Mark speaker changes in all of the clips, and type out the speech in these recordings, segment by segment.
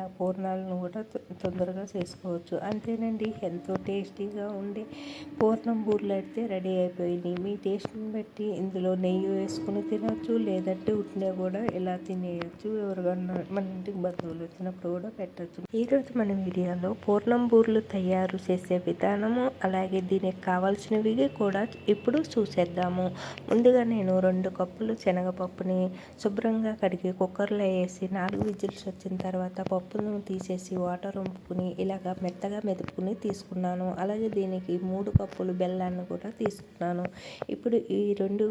Speaker 1: ఇలా పూర్ణాలను కూడా తొందరగా చేసుకోవచ్చు. అంతేనండి ఎంతో టేస్టీగా ఉండే పూర్ణం బూర్లు అయితే రెడీ అయిపోయినాయి. మీ టేస్ట్ని బట్టి ఇందులో నెయ్యి వేసుకుని తినవచ్చు లేదంటే ఉట్టినా కూడా ఇలా తినేయచ్చు. ఎవరికన్నా మన ఇంటికి బంధువులు వచ్చినప్పుడు కూడా పెట్టచ్చు. ఈరోజు మన వీడియోలో పూర్ణం బూర్లు తయారు చేసే విధానము అలాగే దీనికి కావాల్సినవి కూడా ఇప్పుడు చూసేద్దాము. ముందుగా నేను రెండు కప్పులు శనగపప్పుని శుభ్రంగా కడిగి కుక్కర్లో వేసి నాలుగు విజిల్స్ వచ్చిన తర్వాత పప్పు పప్పును తీసేసి వాటర్ వంపుకుని ఇలాగ మెత్తగా మెదుపుకుని తీసుకున్నాను. అలాగే దీనికి మూడు కప్పులు బెల్లాన్ని కూడా తీసుకున్నాను. ఇప్పుడు ఈ రెండు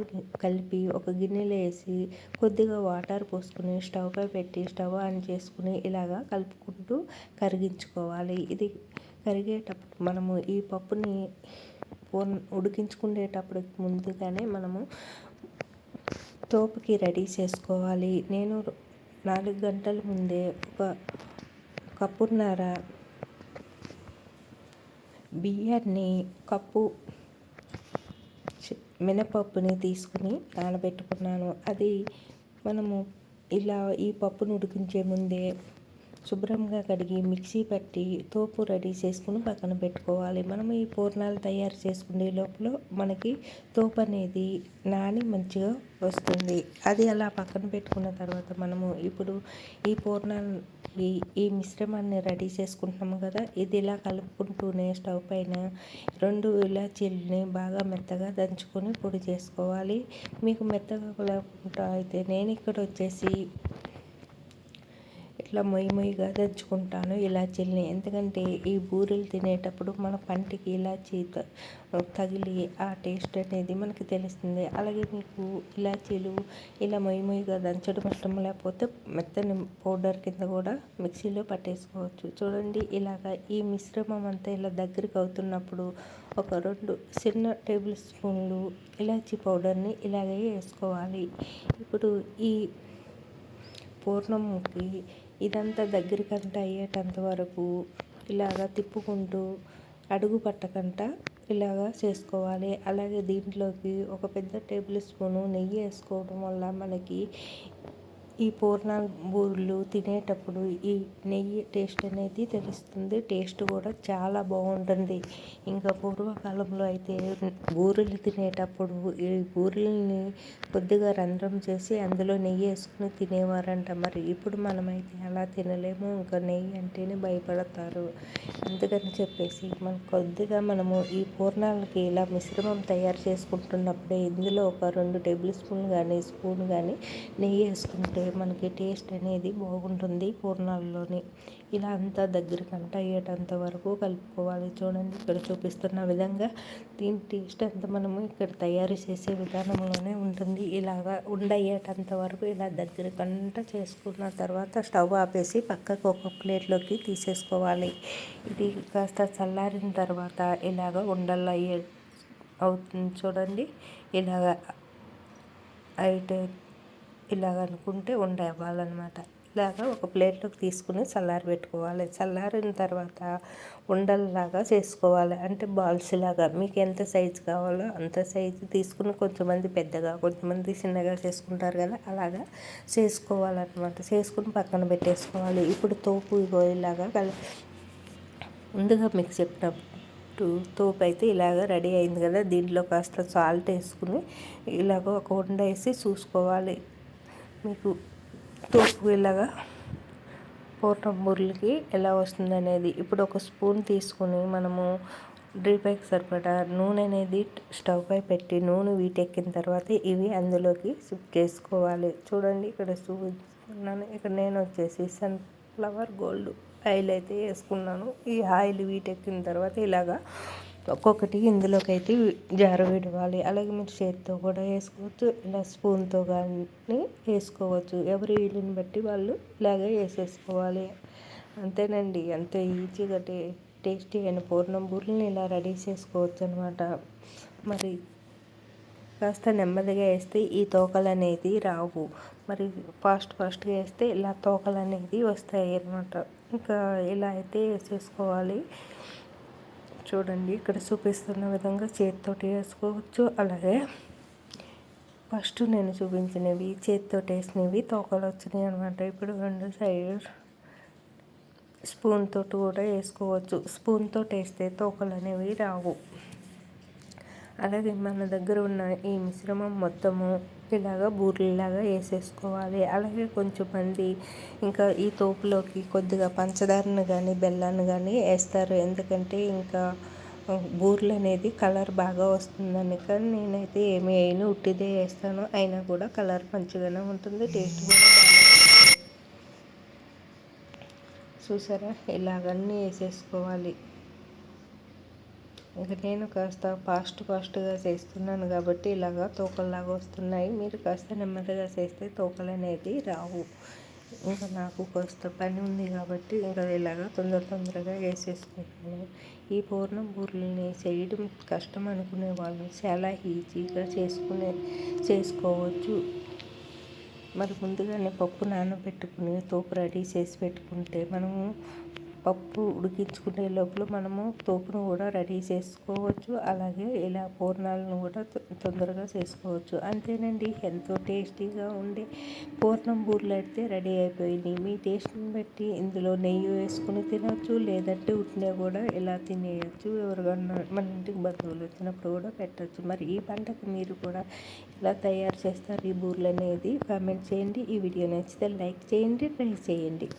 Speaker 1: కలిపి ఒక గిన్నెలో వేసి కొద్దిగా వాటర్ పోసుకుని స్టవ్పై పెట్టి స్టవ్ ఆన్ చేసుకుని ఇలాగా కలుపుకుంటూ కరిగించుకోవాలి. ఇది కరిగేటప్పుడు మనము ఈ పప్పుని ఉడికించుకునేటప్పుడు ముందుగానే మనము తోపుకి రెడీ చేసుకోవాలి. నేను నాలుగు గంటల ముందే ఒక కప్పున్నర బియ్యాన్ని కప్పు మినపప్పుని తీసుకుని నానబెట్టుకున్నాను. అది మనము ఇలా ఈ పప్పును ఉడికించే ముందే శుభ్రంగా కడిగి మిక్సీ పట్టి తోపు రెడీ చేసుకుని పక్కన పెట్టుకోవాలి. మనం ఈ పూర్ణాలు తయారు చేసుకునే లోపల మనకి తోపు అనేది నాని మంచిగా వస్తుంది. అది అలా పక్కన పెట్టుకున్న తర్వాత మనము ఇప్పుడు ఈ పూర్ణాలు ఈ ఈ మిశ్రమాన్ని రెడీ చేసుకుంటున్నాము కదా ఇది ఇలా కలుపుకుంటూనే స్టవ్ పైన రెండు ఇలాచీలని బాగా మెత్తగా దంచుకొని పొడి చేసుకోవాలి. మీకు మెత్తగా లేకుండా అయితే నేను ఇక్కడ వచ్చేసి ఇట్లా మొయ్యి మొయ్యిగా దంచుకుంటాను ఇలాచీలని. ఎందుకంటే ఈ బూరెలు తినేటప్పుడు మన పంటికి ఇలాచీ తగిలి ఆ టేస్ట్ అనేది మనకి తెలుస్తుంది. అలాగే మీకు ఇలాచీలు ఇలా మొయ్యి మొయ్యిగా దంచడం ఇష్టం లేకపోతే మెత్తని పౌడర్ కింద కూడా మిక్సీలో పట్టేసుకోవచ్చు. చూడండి ఇలాగ ఈ మిశ్రమం అంతా ఇలా దగ్గరికి అవుతున్నప్పుడు ఒక రెండు చిన్న టేబుల్ స్పూన్లు ఇలాచీ పౌడర్ని ఇలాగే వేసుకోవాలి. ఇప్పుడు ఈ పూర్ణంకి ఇదంతా దగ్గరికంట అయ్యేటంత వరకు ఇలాగ తిప్పుకుంటూ అడుగు పట్టకంట ఇలాగా చేసుకోవాలి. అలాగే దీంట్లోకి ఒక పెద్ద టేబుల్ స్పూను నెయ్యి వేసుకోవడం వల్ల మనకి ఈ పూర్ణాలు బూరెలు తినేటప్పుడు ఈ నెయ్యి టేస్ట్ అనేది తెలుస్తుంది. టేస్ట్ కూడా చాలా బాగుంటుంది. ఇంకా పూర్వకాలంలో అయితే బూరెలు తినేటప్పుడు ఈ బూరెల్ని కొద్దిగా రంధ్రం చేసి అందులో నెయ్యి వేసుకుని తినేవారంట. మరి ఇప్పుడు మనమైతే అలా తినలేము. ఇంకా నెయ్యి అంటేనే భయపడతారు. అందుకని చెప్పేసి మనం కొద్దిగా మనము ఈ పూర్ణాలకి ఇలా మిశ్రమం తయారు చేసుకుంటున్నప్పుడే ఇందులో ఒక రెండు టేబుల్ స్పూన్ కానీ స్పూన్ కానీ నెయ్యి వేసుకుంటే మనకి టేస్ట్ అనేది బాగుంటుంది పూర్ణాల్లోని. ఇలా అంతా దగ్గర కంట అయ్యేటంత వరకు కలుపుకోవాలి. చూడండి ఇక్కడ చూపిస్తున్న విధంగా దీని టేస్ట్ అంతా మనము ఇక్కడ తయారు చేసే విధానంలోనే ఉంటుంది. ఇలాగా ఉండయ్యేటంత వరకు ఇలా దగ్గరకంట చేసుకున్న తర్వాత స్టవ్ ఆపేసి పక్కకు ఒక ప్లేట్లోకి తీసేసుకోవాలి. ఇది కాస్త చల్లారిన తర్వాత ఇలాగ ఉండలు అయ్యే అవుతుంది. చూడండి ఇలాగ అయితే ఇలాగ అనుకుంటే ఉండే వాళ్ళనమాట ఇలాగ ఒక ప్లేట్లోకి తీసుకుని చల్లారి పెట్టుకోవాలి. చల్లారిన తర్వాత ఉండల్లాగా చేసుకోవాలి. అంటే బాల్స్ లాగా. మీకు ఎంత సైజు కావాలో అంత సైజు తీసుకుని కొంతమంది పెద్దగా కొంతమంది చిన్నగా చేసుకుంటారు కదా అలాగా చేసుకోవాలన్నమాట. చేసుకుని పక్కన పెట్టేసుకోవాలి. ఇప్పుడు తోపు ఇగో ఇలాగా కలి ముందుగా మీకు చెప్పినట్టు తోపు అయితే ఇలాగ రెడీ అయింది కదా. దీంట్లో కాస్త సాల్ట్ వేసుకుని ఇలాగ ఒక ఉండ వేసి చూసుకోవాలి. మీకు తోపు ఇలాగా పూర్ణం బుర్లకి ఎలా వస్తుంది అనేది ఇప్పుడు ఒక స్పూన్ తీసుకుని మనము డ్రీపైకి సరిపడా నూనె అనేది స్టవ్ పై పెట్టి నూనె వీటెక్కిన తర్వాత ఇవి అందులోకి షిఫ్ట్ చేసుకోవాలి. చూడండి ఇక్కడ చూపిస్తున్నాను ఇక్కడ నేను వచ్చేసి సన్ఫ్లవర్ గోల్డ్ ఆయిల్ అయితే వేసుకున్నాను. ఈ ఆయిల్ వీటెక్కిన తర్వాత ఇలాగా ఒక్కొక్కటి ఇందులోకి అయితే జార విడవాలి. అలాగే మీరు చేతితో కూడా వేసుకోవచ్చు. ఇలా స్పూన్తో కానీ వేసుకోవచ్చు. ఎవరి వీలుని బట్టి వాళ్ళు ఇలాగే వేసేసుకోవాలి. అంతేనండి. అంత ఈజీగా టే టేస్టీ అయిన పూర్ణం బూరెలను ఇలా రెడీ చేసుకోవచ్చు అనమాట మరి కాస్త నెమ్మదిగా వేస్తే ఈ తోకలు అనేది రావు. మరి ఫాస్ట్ ఫాస్ట్గా వేస్తే ఇలా తోకలు అనేది వస్తాయి అనమాట ఇంకా ఇలా అయితే వేసేసుకోవాలి. చూడండి. ఇక్కడ చూపిస్తున్న విధంగా చేతితోటి వేసుకోవచ్చు. అలాగే ఫస్ట్ నేను చూపించినవి చేతితోటి వేసినవి తోకలు వచ్చినాయి అనమాట ఇప్పుడు రెండు సైడ్ స్పూన్ తోటి కూడా వేసుకోవచ్చు. స్పూన్తో వేస్తే తోకలు అనేవి రావు. అలాగే మన దగ్గర ఉన్న ఈ మిశ్రమం మొత్తము ఇలాగా బూరెలాగా వేసేసుకోవాలి. అలాగే కొంచెం మంది ఇంకా ఈ తోపులోకి కొద్దిగా పంచదారను కానీ బెల్లాన్ని కానీ వేస్తారు. ఎందుకంటే ఇంకా బూరెలు అనేది కలర్ బాగా వస్తుందని. కానీ నేనైతే ఏమి వేయను ఉట్టిదే వేస్తాను. అయినా కూడా కలర్ మంచిగానే ఉంటుంది టేస్ట్ కూడా బాగా చూసారా? ఇలాగన్నీ వేసేసుకోవాలి. ఇంక నేను కాస్త ఫాస్ట్ ఫాస్ట్గా చేస్తున్నాను కాబట్టి ఇలాగా తోకల్లాగా వస్తున్నాయి. మీరు కాస్త నెమ్మదిగా చేస్తే తోకలు అనేది రావు. ఇంకా నాకు కాస్త పని ఉంది కాబట్టి ఇంకా ఇలాగా తొందర తొందరగా వేసేసుకుంటున్నాను ఈ పూర్ణం బూరెల్ని చేయడం కష్టం అనుకునే వాళ్ళు చాలా ఈజీగా చేసుకునే చేసుకోవచ్చు. మరి ముందుగానే పప్పు నానబెట్టుకుని తోపు రెడీ చేసి పెట్టుకుంటే మనము పప్పు ఉడికించుకునే లోపల మనము తోపును కూడా రెడీ చేసుకోవచ్చు. అలాగే ఇలా పూర్ణాలను కూడా తొందరగా చేసుకోవచ్చు. అంతేనండి. ఎంతో టేస్టీగా ఉండే పూర్ణం బూరెలు అయితే రెడీ అయిపోయింది మీ టేస్ట్ని బట్టి ఇందులో నెయ్యి వేసుకుని తినవచ్చు లేదంటే ఉట్టినా కూడా ఇలా తినేయచ్చు. ఎవరికన్నా మన ఇంటికి బంధువులు వచ్చినప్పుడు కూడా పెట్టచ్చు. మరి ఈ పంటకు మీరు కూడా ఇలా తయారు చేస్తారు ఈ బూరెలు అనేది కామెంట్ చేయండి. ఈ వీడియో నచ్చితే లైక్ చేయండి ట్రై చేయండి.